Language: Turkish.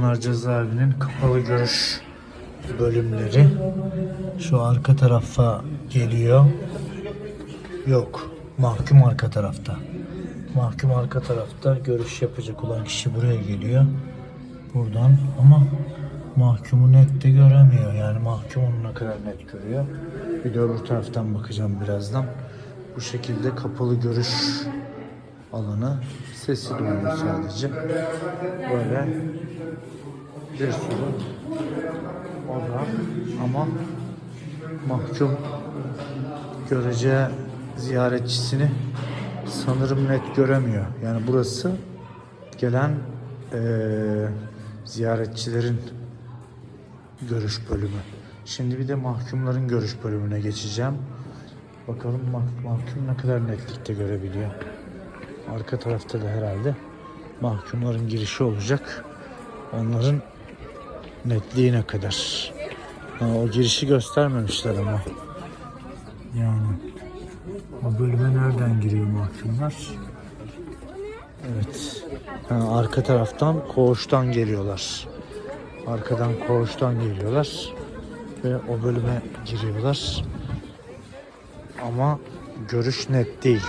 Bunlar cezaevinin kapalı görüş bölümleri. Şu arka tarafa geliyor. Yok. Mahkum arka tarafta. Mahkum arka tarafta görüş yapacak olan kişi buraya geliyor. Buradan ama mahkumu net de göremiyor. Yani mahkumun ne kadar net görüyor. Bir de öbür taraftan bakacağım birazdan. Bu şekilde kapalı görüş alanı. Sesi duyuyor sadece. Böyle bir sürü oda ama mahkum göreceği ziyaretçisini sanırım net göremiyor. Yani burası gelen eee, ziyaretçilerin görüş bölümü. Şimdi bir de mahkumların görüş bölümüne geçeceğim. Bakalım mah- mahkum ne kadar netlikte görebiliyor. Arka tarafta da herhalde mahkumların girişi olacak. Onların netliği ne kadar. Ha, o girişi göstermemişler ama. Yani o bölüme nereden giriyor mahkumlar? Evet. Ha, arka taraftan koğuştan geliyorlar. Arkadan koğuştan geliyorlar ve o bölüme giriyorlar. Ama görüş net değil.